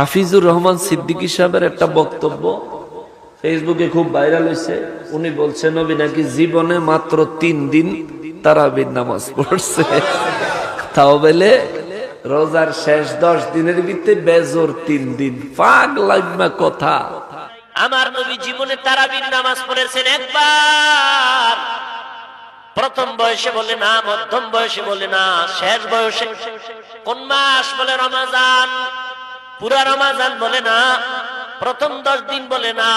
হাফিজুর রহমান সিদ্দিকী সাহেবের একটা বক্তব্য ফেসবুকে খুব ভাইরাল হয়েছে। উনি বলছেন নবী নাকি জীবনে মাত্র তিন দিন তারাবির নামাজ পড়ছে। তাও বলে, রোজার শেষ দশ দিনের ভিতরে বেজোর তিন দিন। পাগ লাগবে কথা। আমার নবী জীবনে তারাবির নামাজ পড়েছেন একবার। প্রথম বয়সে বলে না, মধ্যম বয়সে বলে না, শেষ বয়সে কোন মাস বলে রমাজান? পুরা রমাজান বলে না, প্রথম দশ দিন বলে না,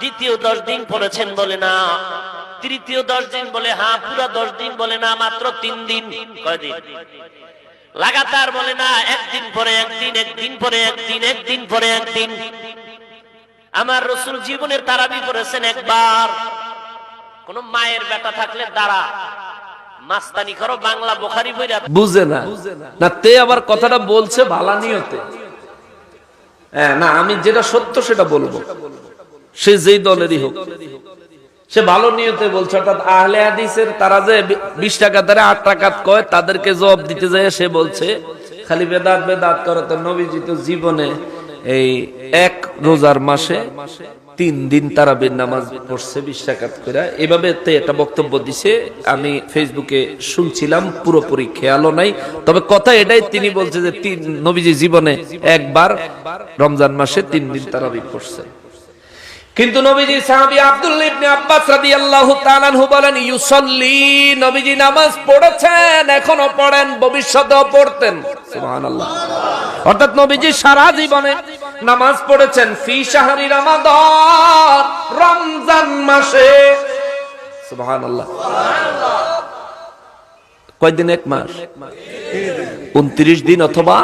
দ্বিতীয় দশ দিন পড়েছেন বলে না, তৃতীয় দশ দিন বলে হ্যাঁ পুরা দশ দিন বলে না, মাত্র তিন দিন। কয়দিন লাগাতার বলে না, একদিন পরে একদিন একদিন পরে একদিন একদিন পরে একদিন। আমার রসুল জীবনের তারাবি করেছেন একবার। কোন মায়ের বেটা থাকলে দাঁড়া। মাস্তানি করো, বাংলা বোখারি বইরা বুঝে না। না, তে আবার কথাটা বলছে ভালা নিয়তে হ্যাঁ না, আমি যেটা সত্য সেটা বলব। সে যেই দলেরই হোক। সে ভালো নিয়তে বলছে, অর্থাৎ আহলে হাদিসের তারা যে বিশ টাকা দ্বারা আট টাকা কয়, তাদেরকে জবাব দিতে যায় সে বলছে, খালি বেদাত বেদাত করে তো জীবনে এই এক রোজার মাসে তিন দিন তারা নামাজ পড়ছে বিশ টাকাত করে। এভাবে একটা বক্তব্য দিছে। আমি ফেসবুকে শুনছিলাম, পুরোপুরি খেয়ালও নাই। তবে কথা এটাই, তিনি বলছে যে তিন নবীজি জীবনে একবার রমজান মাসে তিন দিন তারাবি পড়ছে। কিন্তু নবীজি সাহাবী আব্দুল্লাহ ইবনে আব্বাস রাদিয়াল্লাহু তাআলা আনহু বলেন, ইউসাল্লি, নবীজি নামাজ পড়েছেন, এখনও পড়েন, ভবিষ্যতেও পড়তেন। সুবহানাল্লাহ। অর্থাৎ নবীজি সারা জীবনে নামাজ পড়েছেন ফি শাহরি রমাদান, রমজান মাসে। সুবহানাল্লাহ। কয়দিন? এক মাস। উনত্রিশ দিন অথবা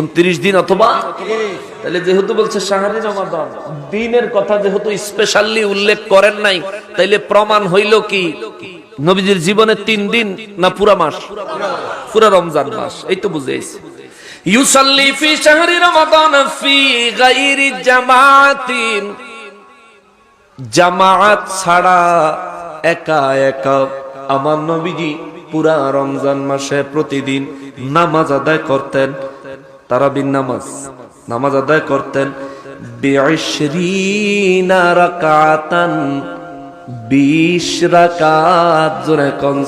উনত্রিশ দিন অথবা তাহলে যেহেতু বলছে শাহরি রমাদান, দিনের কথা যেহেতু স্পেশালি উল্লেখ করেন নাই, তাইলে প্রমাণ হইল কি? নবীজির জীবনে তিন দিন না পুরা মাস? পুরা রমজান মাস, এই তো বুঝেছি জামাত ছাড়া একা একা আমার নবীজি পুরা রমজান মাসে প্রতিদিন নামাজ আদায় করতেন। তারাবিন নামাজ নামাজ আদায় করতেন। বিশ কোন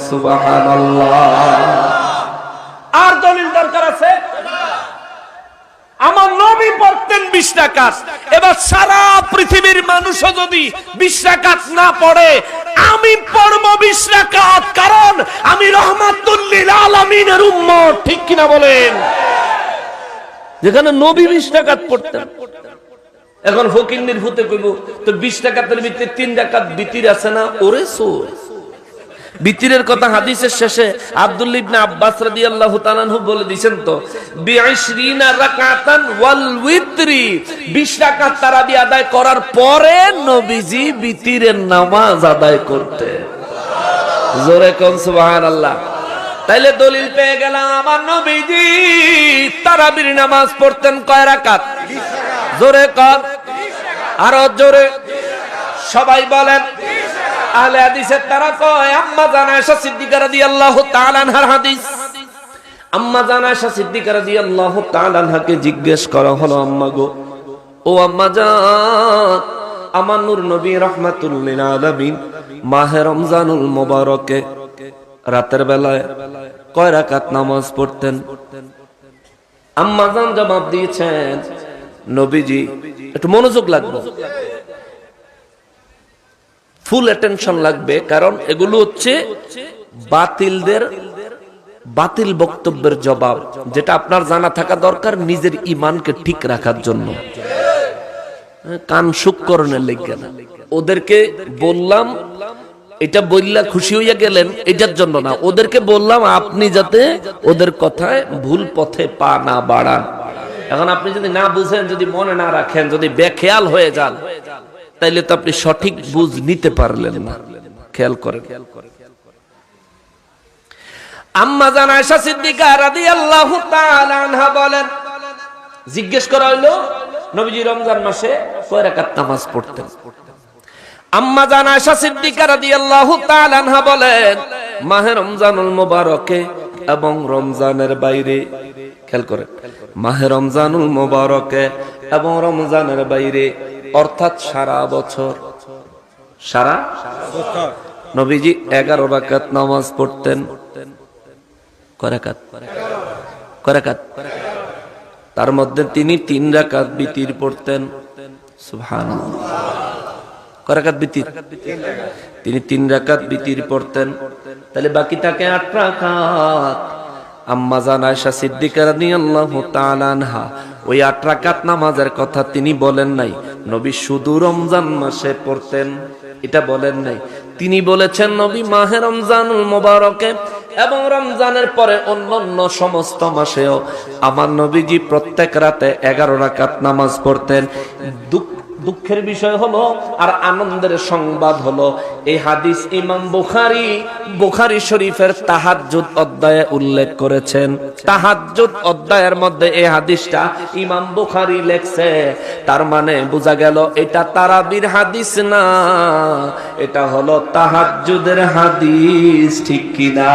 আর দলিল দরকার আছে? নবী পড়তেন বিশ টাকাত এবার সারা পৃথিবীর মানুষও যদি বিশ টাকাত না পড়ে, আমি পড়ব বিশ টাকাত কারণ আমি রহমাতুল্লিল আলমিনের উম্মত। ঠিক কিনা বলেন? যেখানে নবী বিশ টাকাত পড়তেন। এখন ফকিন্নির ভূতে কইব তো বিশ টাকাতের ভিতরে তিন টাকাত বিতির আছে না? ওরে সোর। বিতিরের কথা হাদিসের শেষে আব্দুল্লাহ ইবনে আব্বাস রাদিয়াল্লাহু তাআলা আনহু বলে দিবেন তো, বিআশরিনা রাকাতান ওয়াল উইতরি 20 রাকাত তারাবি আদায় করার পরে নবীজি বিতিরের নামাজ আদায় করতেন জোরে কোন সুবহানাল্লাহ। তাইলে দলিল পেয়ে গেলাম আমার নবীজি তারাবির নামাজ পড়তেন কয় রাকাত? জোরে কর আরও জোরে। সবাই বলেন আহলে হাদিসের তারা কয়, আম্মা জানা আয়েশা সিদ্দিকা রাদিয়াল্লাহু তাআলা আনহার হাদিস। আম্মা আয়েশা সিদ্দিকা রাদিয়াল্লাহু তাআলা আনহাকে জিজ্ঞেস করা হলো, আম্মা গো, ও আম্মা জান, আমার নূর নবী রাহমাতুল লিল আলামিন রমজানুল মুবারকে রাতের বেলায় কয় রাকাত নামাজ পড়তেন? আম্মা জান জবাব দিয়েছেন, নবীজি, একটু মনোযোগ লাগবে। ফুল অ্যাটেনশন লাগবে, কারণ এগুলো হচ্ছে বাতিলদের, বাতিল বক্তব্যের জবাব, যেটা আপনার জানা থাকা দরকার নিজের ইমানকে ঠিক রাখার জন্য। কান সুকরণের লেগে না। ওদেরকে বললাম, এটা বললা খুশি হইয়া গেলেন, এটার জন্য না। ওদেরকে বললাম, আপনি যাতে ওদের কথায় ভুল পথে পা না বাড়ান। এখন আপনি যদি না বুঝেন, যদি মনে না রাখেন, যদি বেখেয়াল হয়ে যান তাইলে তো আপনি সঠিক বুঝ নিতে পারলেন না। খেয়াল করেন। আম্মা জান আয়েশা সিদ্দিকা রাদিয়াল্লাহু তাআলা আনহা বলেন, জিজ্ঞেস করা হইল, নবীজি রমজান মাসে কয় রাকাত নামাজ পড়তেন? আম্মা জান আয়েশা সিদ্দিকা রাদিয়াল্লাহু তাআলা আনহা বলেন, মাহে রমজানুল মুবারকে এবং রমজানের বাইরে, খেয়াল করে মাহে রমজানুল মোবারকে এবং রমজানের বাইরে অর্থাৎ সারা বছর। সারা? নবীজি এগারো রাকাত নামাজ পড়তেন। তার মধ্যে তিনি তিন রাকাত বিতির পড়তেন। তিনি তিন রাকাত বিতির পড়তেন। তাহলে বাকি তাকে আট রাকাত। আম্মা জান আয়েশা সিদ্দিকা রাদিয়াল্লাহু তাআলা আনহা, ওই আট রাকাত নামাজের কথা তিনি বলেন নাই। নবী শুধু রমজান মাসে পড়তেন, এটা বলেন নাই। তিনি বলেছেন, নবী মাহে রমজান মোবারকে এবং রমজানের পরে অন্যান্য সমস্ত মাসেও আমার নবীজি প্রত্যেক রাতে এগারো রাকাত নামাজ পড়তেন। দুঃখ দুঃখের বিষয় হলো আর আনন্দের সংবাদ হলো। এই হাদিস ইমাম বুখারি বুখারি শরীফের তাহাজ্জুদ অধ্যায়ে উল্লেখ করেছেন। তাহাজ্জুদ অধ্যায়ের মধ্যে এই হাদিসটা ইমাম বুখারি লেখছে। তার মানে বোঝা গেল এটা তারাবির হাদিস না, এটা হলো তাহাজ্জুদের হাদিস, ঠিক কিনা?